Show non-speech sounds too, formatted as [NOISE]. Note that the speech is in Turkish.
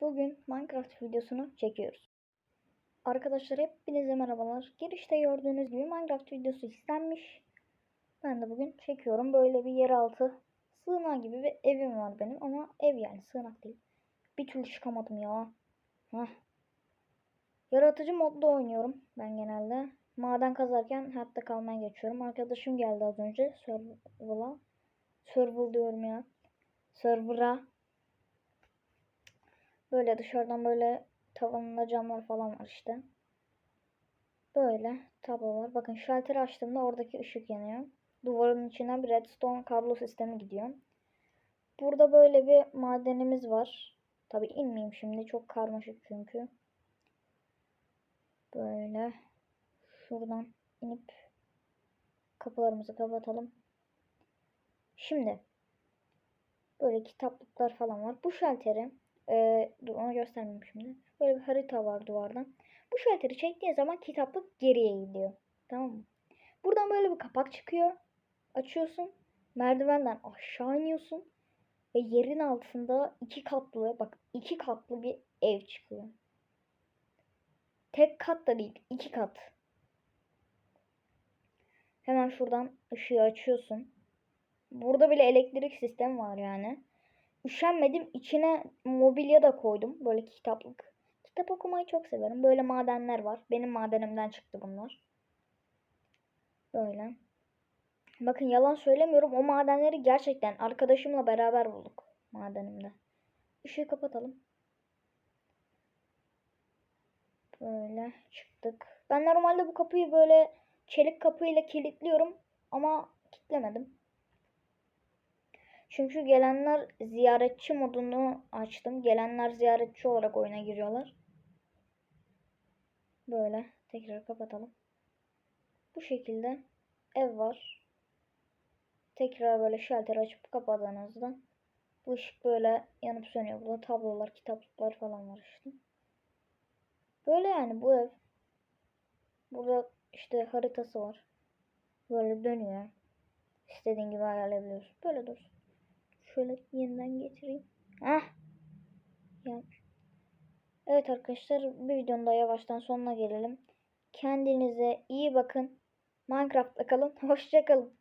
Bugün Minecraft videosunu çekiyoruz. Arkadaşlar hepinize merhabalar. Girişte gördüğünüz gibi Minecraft videosu istenmiş. Ben de bugün çekiyorum. Böyle bir yeraltı sığınağı gibi bir evim var benim ama ev yani sığınak değil. Bir türlü çıkamadım ya. Heh. Yaratıcı modda oynuyorum ben genelde. Maden kazarken hayatta kalmaya geçiyorum. Arkadaşım geldi az önce server'a. Server diyorum ya. Server'a. Böyle dışarıdan böyle tavanında camlar falan var işte. Böyle tablolar. Bakın şalteri açtığımda oradaki ışık yanıyor. Duvarın içinden bir redstone kablo sistemi gidiyor. Burada böyle bir madenimiz var. Tabi inmeyeyim şimdi. Çok karmaşık çünkü. Böyle şuradan inip kapılarımızı kapatalım. Şimdi böyle kitaplıklar falan var. Bu şalteri ee, dur onu göstermeyeyim şimdi. Böyle bir harita var duvardan. Bu şalteri çektiğin zaman kitaplık geriye gidiyor. Tamam mı? Buradan böyle bir kapak çıkıyor. Açıyorsun. Merdivenden aşağı iniyorsun. Ve yerin altında iki katlı bak iki katlı bir ev çıkıyor. Tek kat da değil. iki kat. Hemen şuradan ışığı açıyorsun. Burada bile elektrik sistemi var yani. Üşenmedim. içine mobilya da koydum. Böyle kitaplık. Kitap okumayı çok severim. Böyle madenler var. Benim madenimden çıktı bunlar. Böyle. Bakın yalan söylemiyorum. O madenleri gerçekten arkadaşımla beraber bulduk. Madenimde. Işığı kapatalım. Böyle çıktık. Ben normalde bu kapıyı böyle çelik kapıyla kilitliyorum. Ama kilitlemedim. Çünkü gelenler ziyaretçi modunu açtım. Gelenler ziyaretçi olarak oyuna giriyorlar. Böyle tekrar kapatalım. Bu şekilde ev var. Tekrar böyle şalter açıp kapadığınızda bu ışık böyle yanıp sönüyor. Burada tablolar, kitaplıklar falan var işte. Böyle yani bu ev. Burada işte haritası var. Böyle dönüyor. İstediğin gibi ayarlayabiliyorsun. Böyle dursun. Şöyle yeniden getireyim. Ah. Ya. Evet arkadaşlar bir videonun da yavaştan sonuna gelelim. Kendinize iyi bakın. Minecraft'ta kalın. [LAUGHS] Hoşçakalın.